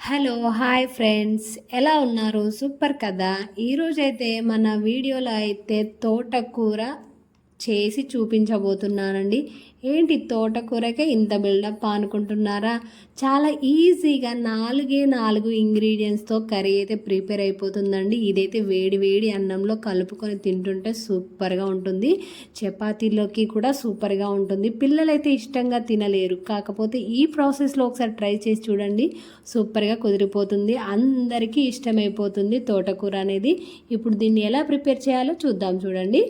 Hello hi friends. ఎలా ఉన్నారు? Super కదా? ఈరోజైతే మన వీడియోలో అయితే తోటకూర చేసి చూపించబోతున్నానండి. ఏంటి తోటకూరకే ఇంత బిల్డప్ అనుకుంటున్నారా? చాలా ఈజీగా నాలుగే నాలుగు ఇంగ్రీడియంట్స్తో కర్రీ అయితే ప్రిపేర్ అయిపోతుందండి. ఇదైతే వేడి వేడి అన్నంలో కలుపుకొని తింటుంటే సూపర్గా ఉంటుంది. చపాతీలోకి కూడా సూపర్గా ఉంటుంది. పిల్లలైతే ఇష్టంగా తినలేరు. కాకపోతే ఈ ప్రాసెస్లో ఒకసారి ట్రై చేసి చూడండి. సూపర్గా కుదిరిపోతుంది. అందరికీ ఇష్టమైపోతుంది తోటకూర అనేది. ఇప్పుడు దీన్ని ఎలా ప్రిపేర్ చేయాలో చూద్దాం చూడండి.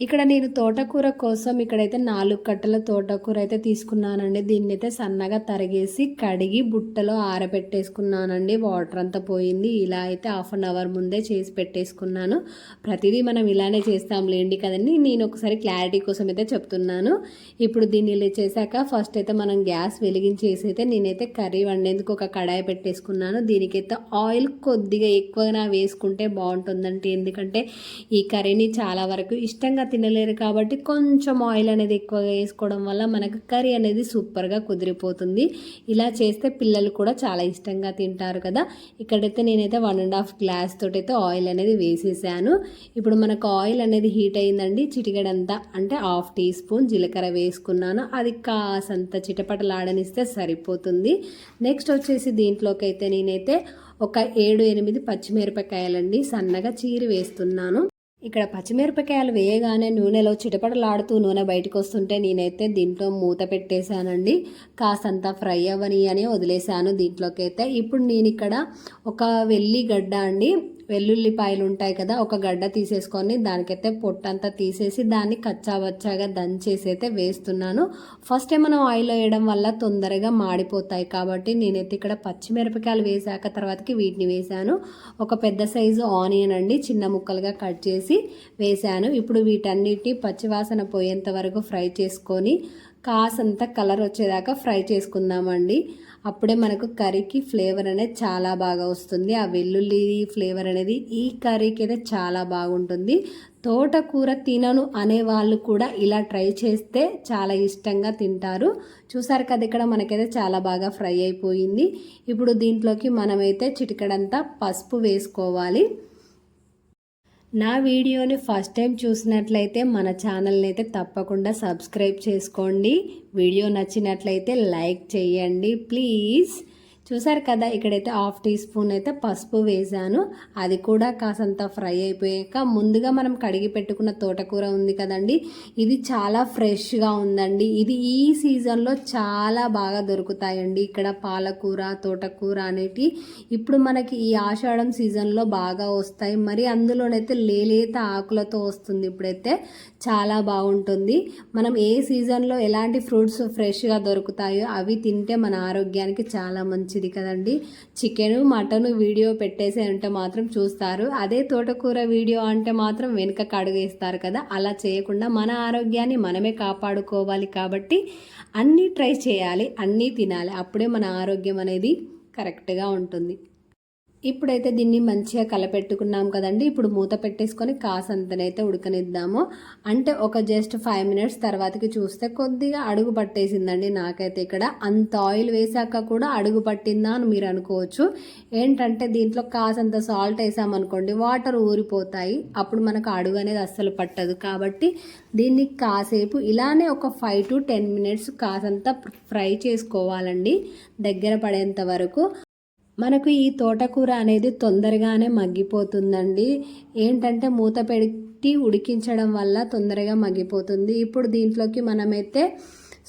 ఇక్కడ నేను తోటకూర కోసం ఇక్కడైతే నాలుగు కట్టల తోటకూర అయితే తీసుకున్నానండి. దీన్ని అయితే సన్నగా తరిగేసి కడిగి బుట్టలో ఆరబెట్టేసుకున్నానండి. వాటర్ అంతా పోయింది. ఇలా అయితే హాఫ్ అన్ అవర్ ముందే చేసి పెట్టేసుకున్నాను. ప్రతిదీ మనం ఇలానే చేస్తాంలేండి కదండి. నేను ఒకసారి క్లారిటీ కోసం అయితే చెప్తున్నాను. ఇప్పుడు దీన్ని ఇలా చేశాక ఫస్ట్ అయితే మనం గ్యాస్ వెలిగించేసి అయితే నేనైతే కర్రీ వండేందుకు ఒక కడాయి పెట్టేసుకున్నాను. దీనికైతే ఆయిల్ కొద్దిగా ఎక్కువగా వేసుకుంటే బాగుంటుందంటే ఎందుకంటే ఈ కర్రీని చాలా వరకు ఇష్టంగా తినలేరు కాబట్టి కొంచెం ఆయిల్ అనేది ఎక్కువగా వేసుకోవడం వల్ల మనకు కర్రీ అనేది సూపర్గా కుదిరిపోతుంది. ఇలా చేస్తే పిల్లలు కూడా చాలా ఇష్టంగా తింటారు కదా. ఇక్కడైతే నేనైతే వన్ అండ్ హాఫ్ గ్లాస్ తోటి అయితే ఆయిల్ అనేది వేసేసాను. ఇప్పుడు మనకు ఆయిల్ అనేది హీట్ అయిందండి. చిటికెడంతా అంటే హాఫ్ టీ స్పూన్ జీలకర్ర వేసుకున్నాను. అది కాసంత చిటపటలాడనిస్తే సరిపోతుంది. నెక్స్ట్ వచ్చేసి దీంట్లోకి అయితే నేనైతే ఒక ఏడు ఎనిమిది పచ్చిమిరపకాయలండి. సన్నగా చీరి వేస్తున్నాను. ఇక్కడ పచ్చిమిరపకాయలు వేయగానే నూనెలో చిటపటలాడుతూ నూనె బయటకు వస్తుంటే నేనైతే దీంట్లో మూత పెట్టేశానండి. కాసంత ఫ్రై అవ్వని అని వదిలేశాను దీంట్లోకి అయితే ఇప్పుడు నేను ఇక్కడ ఒక వెల్లిగడ్డ అండి వెల్లుల్లిపాయలు ఉంటాయి కదా ఒక గడ్డ తీసేసుకొని దానికైతే పొట్టంతా తీసేసి దాన్ని కచ్చాబచ్చాగా దంచేసి అయితే వేస్తున్నాను. ఫస్ట్ మనం ఆయిల్ వేయడం వల్ల తొందరగా మాడిపోతాయి కాబట్టి నేనైతే ఇక్కడ పచ్చిమిరపకాయలు వేసాక తర్వాతకి వీటిని వేసాను. ఒక పెద్ద సైజు ఆనియన్ అండి చిన్న ముక్కలుగా కట్ చేసి వేసాను. ఇప్పుడు వీటన్నిటిని పచ్చివాసన పోయేంత వరకు ఫ్రై చేసుకొని కాసంత కలర్ వచ్చేదాకా ఫ్రై చేసుకుందామండి. అప్పుడే మనకు కర్రీకి ఫ్లేవర్ అనేది చాలా బాగా వస్తుంది. ఆ వెల్లుల్లి ఫ్లేవర్ అనేది ఈ కర్రీకి అయితే చాలా బాగుంటుంది. తోటకూర తినను అనే వాళ్ళు కూడా ఇలా ట్రై చేస్తే చాలా ఇష్టంగా తింటారు. చూసారు కదా ఇక్కడ మనకైతే చాలా బాగా ఫ్రై అయిపోయింది. ఇప్పుడు దీంట్లోకి మనమైతే చిటికడంతా పసుపు వేసుకోవాలి. నా వీడియోని ఫస్ట్ టైం చూసినట్లయితే మన ఛానల్ని అయితే తప్పకుండా సబ్స్క్రైబ్ చేసుకోండి. వీడియో నచ్చినట్లయితే లైక్ చేయండి. ప్లీజ్. చూసారు కదా ఇక్కడైతే హాఫ్ టీ స్పూన్ అయితే పసుపు వేసాను. అది కూడా కాసంత ఫ్రై అయిపోయాక ముందుగా మనం కడిగి పెట్టుకున్న తోటకూర ఉంది కదండి ఇది చాలా ఫ్రెష్గా ఉందండి. ఇది ఈ సీజన్లో చాలా బాగా దొరుకుతాయండి. ఇక్కడ పాలకూర తోటకూర అనేటి ఇప్పుడు మనకి ఈ ఆషాఢం సీజన్లో బాగా వస్తాయి. మరి అందులోనైతే లేలేత ఆకులతో వస్తుంది ఇప్పుడైతే చాలా బాగుంటుంది. మనం ఏ సీజన్లో ఎలాంటి ఫ్రూట్స్ ఫ్రెష్గా దొరుకుతాయో అవి తింటే మన ఆరోగ్యానికి చాలా మంచి మంచిది కదండి. చికెను మటను వీడియో పెట్టేసి అంటే మాత్రం చూస్తారు. అదే తోటకూర వీడియో అంటే మాత్రం వెనుక కడుగేస్తారు కదా. అలా చేయకుండా మన ఆరోగ్యాన్ని మనమే కాపాడుకోవాలి కాబట్టి అన్నీ ట్రై చేయాలి అన్నీ తినాలి. అప్పుడే మన ఆరోగ్యం అనేది కరెక్ట్గా ఉంటుంది. ఇప్పుడైతే దీన్ని మంచిగా కలపెట్టుకున్నాం కదండి. ఇప్పుడు మూత పెట్టేసుకొని కాసంతనైతే ఉడకనిద్దాము. అంటే ఒక జస్ట్ ఫైవ్ మినిట్స్ తర్వాతకి చూస్తే కొద్దిగా అడుగు పట్టేసిందండి నాకైతే ఇక్కడ. అంత ఆయిల్ వేసాక కూడా అడుగు పట్టిందా అని మీరు అనుకోవచ్చు. ఏంటంటే దీంట్లో కాసంత సాల్ట్ వేసామనుకోండి వాటర్ ఊరిపోతాయి. అప్పుడు మనకు అడుగు అనేది అస్సలు పట్టదు. కాబట్టి దీన్ని కాసేపు ఇలానే ఒక ఫైవ్ టు టెన్ మినిట్స్ కాసంత ఫ్రై చేసుకోవాలండి. దగ్గర పడేంత వరకు. మనకు ఈ తోటకూర అనేది తొందరగానే మగ్గిపోతుందండి. ఏంటంటే మూత పెట్టి ఉడికించడం వల్ల తొందరగా మగ్గిపోతుంది. ఇప్పుడు దీంట్లోకి మనమైతే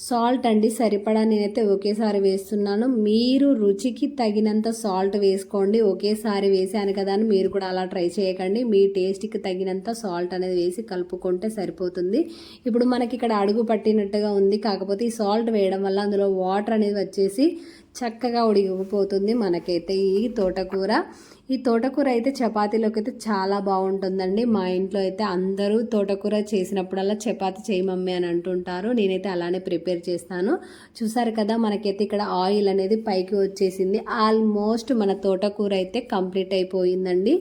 సాల్ట్ అండి. సరిపడా నేనైతే ఒకేసారి వేస్తున్నాను. మీరు రుచికి తగినంత సాల్ట్ వేసుకోండి. ఒకేసారి వేసాను కదా అని మీరు కూడా అలా ట్రై చేయకండి. మీ టేస్ట్కి తగినంత సాల్ట్ అనేది వేసి కలుపుకుంటే సరిపోతుంది. ఇప్పుడు మనకి ఇక్కడ అడుగు పట్టినట్టుగా ఉంది. కాకపోతే ఈ సాల్ట్ వేయడం వల్ల అందులో వాటర్ అనేది వచ్చేసి చక్కగా ఉడిగిపోతుంది మనకైతే ఈ తోటకూర. ఈ తోటకూర అయితే చపాతీలోకి అయితే చాలా బాగుంటుందండి. మా ఇంట్లో అయితే అందరూ తోటకూర చేసినప్పుడల్లా చపాతి చేయి మమ్మీ అని అంటుంటారు. నేనైతే అలానే ప్రిపేర్ చేస్తాను. చూసారు కదా మనకైతే ఇక్కడ ఆయిల్ అనేది పైకి వచ్చేసింది. ఆల్మోస్ట్ మన తోటకూర అయితే కంప్లీట్ అయిపోయిందండి.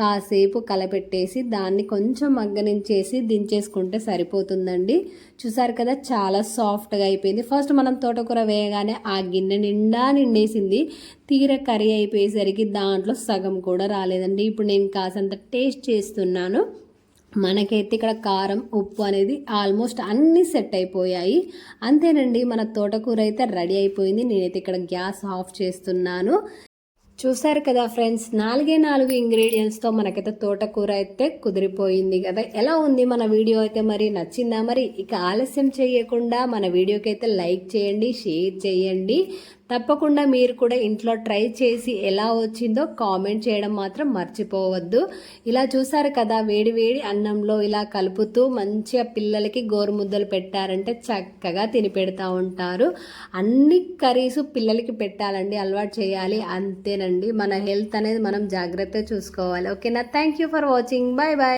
కాసేపు కలపెట్టేసి దాన్ని కొంచెం మగ్గనించేసి దించేసుకుంటే సరిపోతుందండి. చూసారు కదా చాలా సాఫ్ట్గా అయిపోయింది. ఫస్ట్ మనం తోటకూర వేయగానే ఆ గిన్నె నిండా నిండేసింది. తీర కర్రీ అయిపోయేసరికి దాంట్లో సగం కూడా రాలేదండి. ఇప్పుడు నేను కాసంత టేస్ట్ చేస్తున్నాను. మనకైతే ఇక్కడ కారం ఉప్పు అనేది ఆల్మోస్ట్ అన్నీ సెట్ అయిపోయాయి. అంతేనండి మన తోటకూర అయితే రెడీ అయిపోయింది. నేనైతే ఇక్కడ గ్యాస్ ఆఫ్ చేస్తున్నాను. చూసారు కదా ఫ్రెండ్స్ నాలుగే నాలుగు ఇంగ్రీడియంట్స్తో మనకైతే తోటకూర అయితే కుదిరిపోయింది కదా. ఎలా ఉంది మన వీడియో అయితే మరి? నచ్చిందా మరి? ఇక ఆలస్యం చేయకుండా మన వీడియోకి అయితే లైక్ చేయండి షేర్ చేయండి. తప్పకుండా మీరు కూడా ఇంట్లో ట్రై చేసి ఎలా వచ్చిందో కామెంట్ చేయడం మాత్రం మర్చిపోవద్దు. ఇలా చూసారు కదా వేడి వేడి అన్నంలో ఇలా కలుపుతూ మంచిగా పిల్లలకి గోరుముద్దలు పెట్టారంటే చక్కగా తిని పెడతా ఉంటారు. అన్ని కర్రీస్ పిల్లలకి పెట్టాలండి అలవాటు చేయాలి అంతేనండి. మన హెల్త్ అనేది మనం జాగ్రత్తగా చూసుకోవాలి. ఓకేనా? Thank you for watching. Bye bye